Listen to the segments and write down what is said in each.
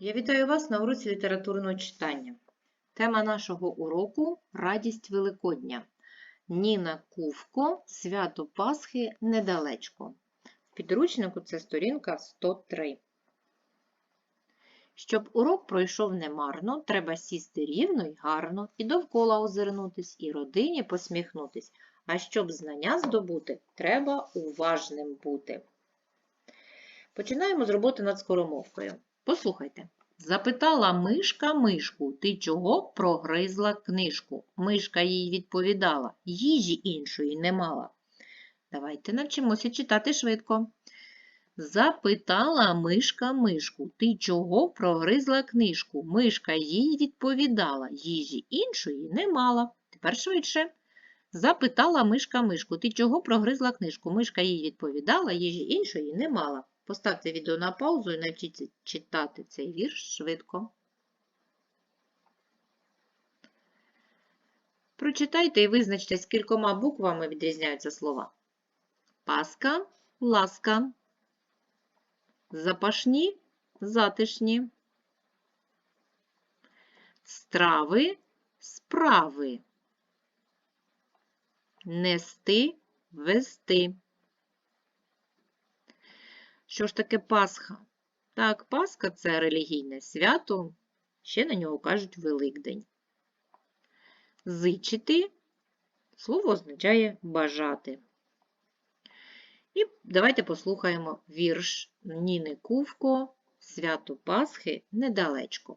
Я вітаю вас на уроці літературного читання. Тема нашого уроку Радість Великодня. Ніна Кувко, Свято Пасхи недалечко. В підручнику це сторінка 103. Щоб урок пройшов немарно, треба сісти рівно й гарно, і довкола озирнутись, і родині посміхнутись. А щоб знання здобути, треба уважним бути. Починаємо з роботи над скоромовкою. Послухайте. Запитала мишка мишку, ти чого прогризла книжку? Мишка їй відповідала, їжі іншої не мала. Давайте навчимося читати швидко. Запитала мишка мишку, ти чого прогризла книжку? Мишка їй відповідала, їжі іншої не мала. Тепер швидше. Запитала мишка мишку, ти чого прогризла книжку? Мишка їй відповідала, їжі іншої не мала. Поставте відео на паузу і навчіться читати цей вірш швидко. Прочитайте і визначте, з кількома буквами відрізняються слова. Паска, ласка, запашні, затишні, страви, справи, нести, вести. Що ж таке Пасха? Так, Пасха це релігійне свято, ще на нього кажуть Великдень. Зичити слово означає бажати. І давайте послухаємо вірш Ніни Кувко Свято Пасхи недалечко.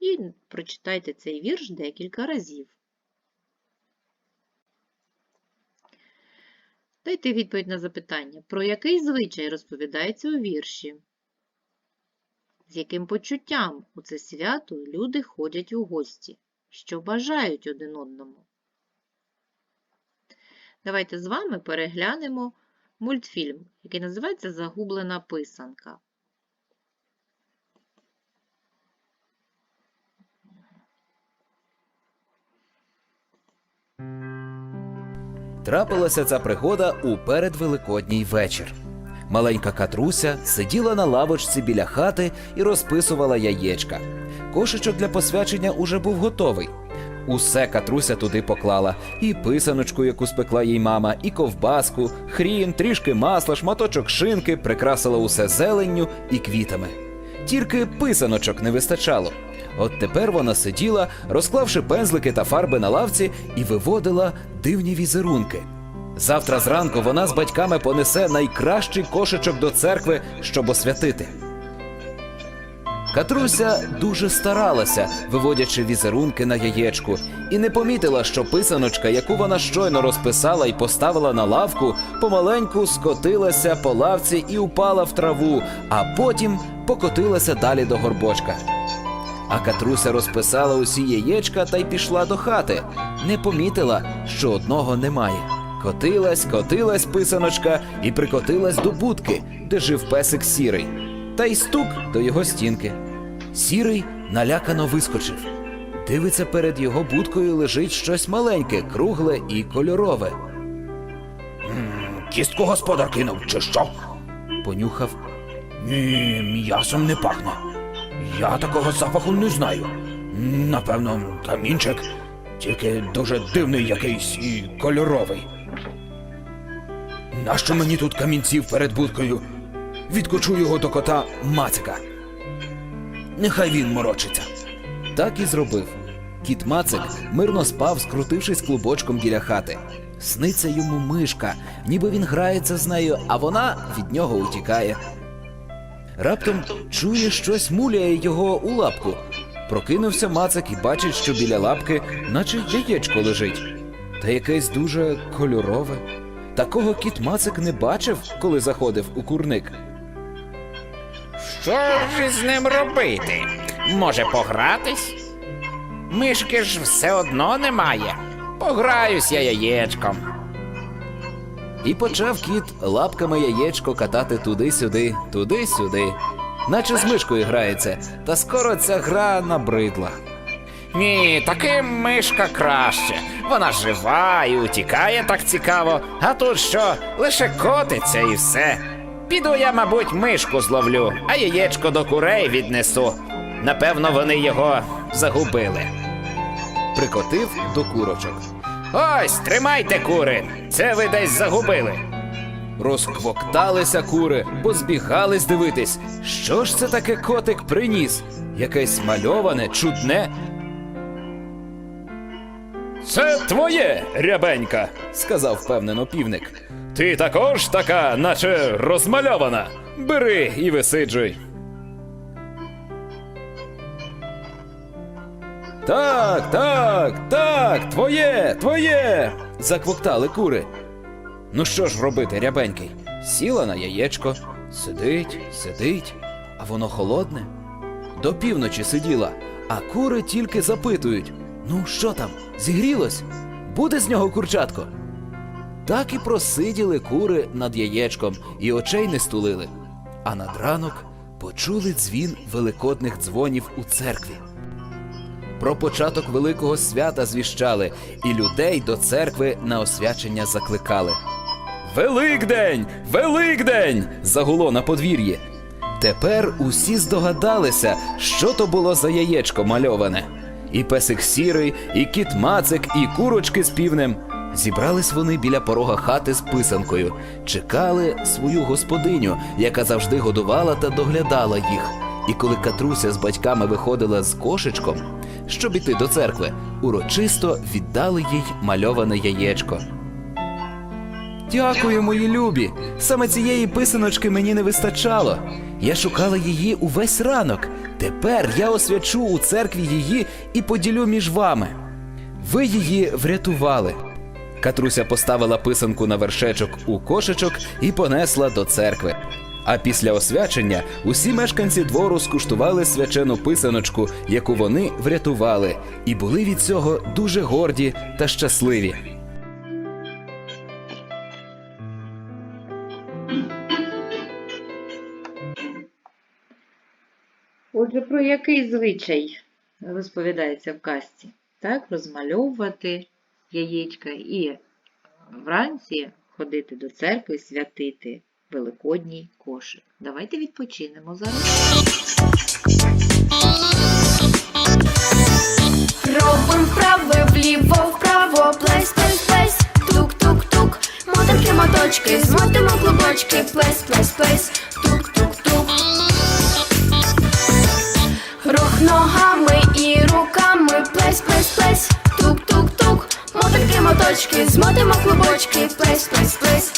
і прочитайте цей вірш декілька разів. Дайте відповідь на запитання, про який звичай розповідається у вірші? З яким почуттям у це свято люди ходять у гості, що бажають один одному? Давайте з вами переглянемо мультфільм, який називається Загублена писанка. Трапилася ця пригода у передвеликодній вечір. Маленька Катруся сиділа на лавочці біля хати і розписувала яєчка. Кошечок для посвячення уже був готовий. Усе Катруся туди поклала: і писаночку, яку спекла їй мама, і ковбаску, хрін, трішки масла, шматочок шинки, прикрасила усе зеленню і квітами. Тільки писаночок не вистачало. От тепер вона сиділа, розклавши пензлики та фарби на лавці, і виводила дивні візерунки. Завтра зранку вона з батьками понесе найкращий кошечок до церкви, щоб освятити. Катруся дуже старалася, виводячи візерунки на яєчку, і не помітила, що писаночка, яку вона щойно розписала і поставила на лавку, помаленьку скотилася по лавці і упала в траву, а потім покотилася далі до горбочка. А Катруся розписала усі яєчка та й пішла до хати. Не помітила, що одного немає. Котилась, котилась писаночка і прикотилась до будки, де жив песик сірий, та й стук до його стінки. Сірий налякано вискочив. Дивиться, перед його будкою лежить щось маленьке, кругле і кольорове. Кістку господар кинув, чи що? Понюхав. Ні, м'ясом не пахне. Я такого запаху не знаю. Напевно, камінчик, тільки дуже дивний якийсь і кольоровий. Нащо мені тут камінців перед будкою? Відкочу його до кота Мацика. Нехай він морочиться. Так і зробив. Кіт Мацик мирно спав, скрутившись клубочком біля хати. Сниться йому мишка, ніби він грається з нею, а вона від нього утікає. Раптом чує щось муляє його у лапку. Прокинувся Мацик і бачить, що біля лапки, наче яєчко лежить. Та якесь дуже кольорове. Такого кіт Мацик не бачив, коли заходив у курник. Що ж із ним робити? Може, погратись? Мишки ж все одно немає. Пограюсь я яєчком. І почав кіт лапками яєчко катати туди-сюди, туди-сюди. Наче з мишкою грається, та скоро ця гра набридла. Ні, таки мишка краще. Вона жива і утікає так цікаво, а тут що, лише котиться і все. Піду я, мабуть, мишку зловлю, а яєчко до курей віднесу. Напевно, вони його загубили. Прикотив до курочок. Ось, тримайте кури. Це ви десь загубили. Розквокталися кури, бо збігались дивитись, що ж це таке котик приніс? Якесь мальоване, чудне. Це твоє, рябенька, сказав впевнено півник. Ти також така, наче розмальована. Бери і висиджуй. Так, так, так, твоє, твоє. Заквоктали кури. Ну що ж робити, рябенький? Сіла на яєчко, сидить, сидить, а воно холодне. До півночі сиділа, а кури тільки запитують: ну що там, зігрілось? Буде з нього курчатко? Так і просиділи кури над яєчком і очей не стулили. А над ранок почули дзвін великодних дзвонів у церкві. Про початок великого свята звіщали, і людей до церкви на освячення закликали. Великдень! Великдень! загуло на подвір'ї. Тепер усі здогадалися, що то було за яєчко мальоване. І песик сірий, і кіт мацик, і курочки з півнем. Зібрались вони біля порога хати з писанкою, чекали свою господиню, яка завжди годувала та доглядала їх. І коли Катруся з батьками виходила з кошечком, щоб іти до церкви, урочисто віддали їй мальоване яєчко. Дякую, мої любі. Саме цієї писаночки мені не вистачало. Я шукала її увесь ранок. Тепер я освячу у церкві її і поділю між вами. Ви її врятували. Катруся поставила писанку на вершечок у кошечок і понесла до церкви. А після освячення усі мешканці двору скуштували свячену писаночку, яку вони врятували, і були від цього дуже горді та щасливі. Отже, про який звичай розповідається в казці? Так, розмальовувати яєчка і вранці ходити до церкви святити великодній кошик. Давайте відпочинемо зараз. Робим вправи вліво, вправо, плесь, плесь, плесь, тук-тук-тук, мотанки, моточки, змотимо клубочки, плесь, плесь, плесь, тук-тук-тук. Рух ногами і руками, плесь, плесь, плесь, тук-тук-тук, мотанки, моточки, змотимо клубочки, плесь, плесь, плесь,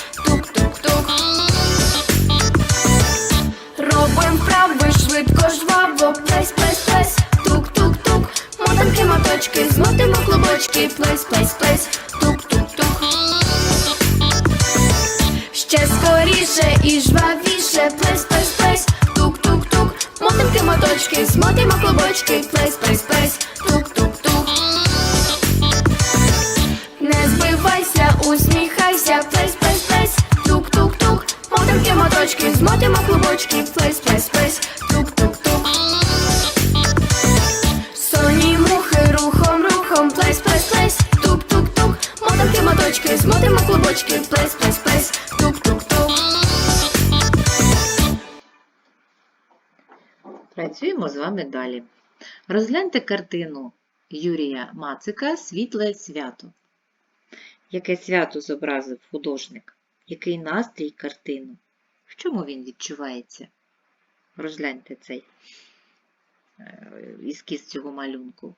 змотимо плесь, плесь, плесь, тук-тук-тук. Ще скоріше і жвавіше, плесь, плесь, плесь, тук-тук-тук, мотанки, моточки, змотимо клубочки, плесь, плесь, плесь, тук-тук-тук. Не збивайся, усміхайся, плесь, плесь, плесь, тук-тук-тук, мотанки, моточки, змотимо клубочки, плесь, плесь, плесь, тук-тук-тук. Соні мухи рухом, змотимо клубочки, плесь, плесь, плесь, тук-тук-тук. Працюємо з вами далі. Розгляньте картину Юрія Мацика Світле свято. Яке свято зобразив художник? Який настрій картину? В чому він відчувається? Розгляньте цей е, ескіз цього малюнку.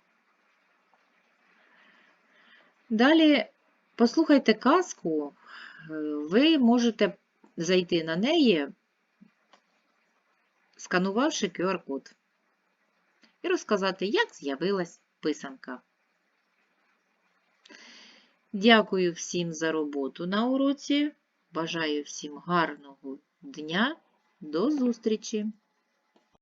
Далі послухайте казку. Е, Ви можете зайти на неї, сканувавши QR-код, і розказати, як з'явилась писанка. Дякую всім за роботу на уроці. Бажаю всім гарного дня. До зустрічі!